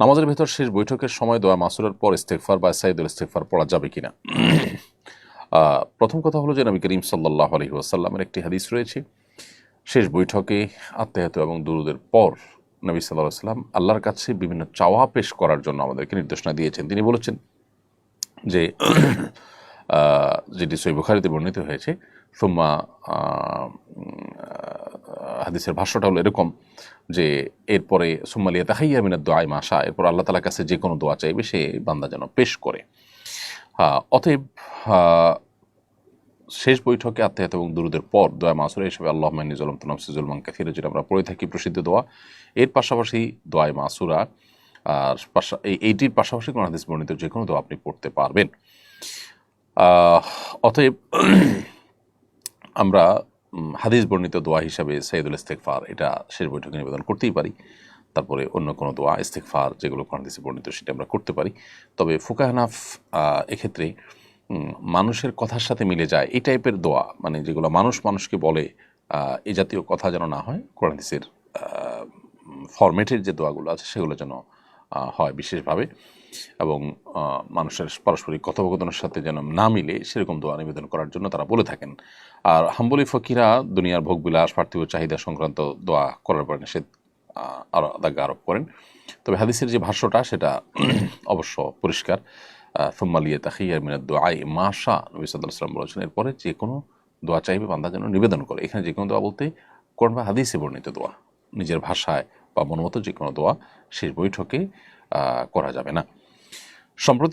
নামাজের ভেতর শেষ বৈঠকের সময় দোয়া মাসুরের পর ইস্তেকফার বা সাইদুল ইস্তেকফার পড়া যাবে কিনা? প্রথম কথা হলো যে নবী করিম সাল্লাহ আলহি আসাল্লামের একটি হাদিস রয়েছে। শেষ বৈঠকে আত্মাহত এবং দুরুদের পর নবী সাল্লাহ সাল্লাম আল্লাহর কাছে বিভিন্ন চাওয়া পেশ করার জন্য আমাদেরকে নির্দেশনা দিয়েছেন। তিনি বলেছেন যে যেটি সই বুখারিতে বর্ণিত হয়েছে, সুম্মা হাদিসের ভাষ্যটা হলো এরকম যে এরপরে সুম্মালিয়া তাহাইয়া মিনার দোয়াই মাসা এরপর আল্লাহ তালার কাছে যে কোনো দোয়া চাইবে, সে বান্দা যেন পেশ করে। অতএব শেষ বৈঠকে আত্মাহাত এবং দুরুদের পর দোয়া মাসুরা হিসেবে আল্লাহ মাইনি জলম তনম সিজুলমান কাথিরে যেটা আমরা পড়ে থাকি প্রসিদ্ধ দোয়া। এর পাশাপাশি দোয়াই মাসুরা, আর পাশা, এই, এইটির পাশাপাশি কোন হাদিস বর্ণিত যে কোনো দোয়া আপনি পড়তে পারবেন। অতএব, আমরা হাদিস বর্ণিত দোয়া হিসাবে সাইদুল ইস্তেকফার এটা শেষ বৈঠকে নিবেদন করতেই পারি। তারপরে অন্য কোনো দোয়া ইস্তেকফার যেগুলো হাদিসে বর্ণিত সেটা আমরা করতে পারি। তবে ফুকাহানাফ এক্ষেত্রে মানুষের কথার সাথে মিলে যায় এই টাইপের দোয়া মানে যেগুলো মানুষ মানুষকে বলে এই জাতীয় কথা যেন না হয়, কোরআন হাদিসের ফরম্যাটের যে দোয়াগুলো আছে সেগুলো যেন হয় বিশেষভাবে এবং মানুষের পারস্পরিক কথোপকথনের সাথে যেন না মিলে সেরকম দোয়া নিবেদন করার জন্য তারা বলে থাকেন। আর হাম্বলি ফকিরা দুনিয়ার ভোগবিলাস পার্থিব চাহিদা সংক্রান্ত দোয়া করার পর নিষেধ আহ, আরও আদাগ্য আরোপ করেন। তবে হাদিসের যে ভাষ্যটা সেটা অবশ্য পরিষ্কার। ফুম্মালিয়া তাহিয়ার মিনাদ দোয়াই মাশা নবী সাল্লাম বলেছেন এরপরে যে কোনো দোয়া চাইবে বান্দা যেন নিবেদন করে। এখানে যে কোনো দোয়া বলতে কোরআন বা হাদিসে বর্ণিত দোয়া। নিজের ভাষায় বা মনোমতো যে কোনো দোয়া শেষ বৈঠকে করা যাবে না। সম্প্রতি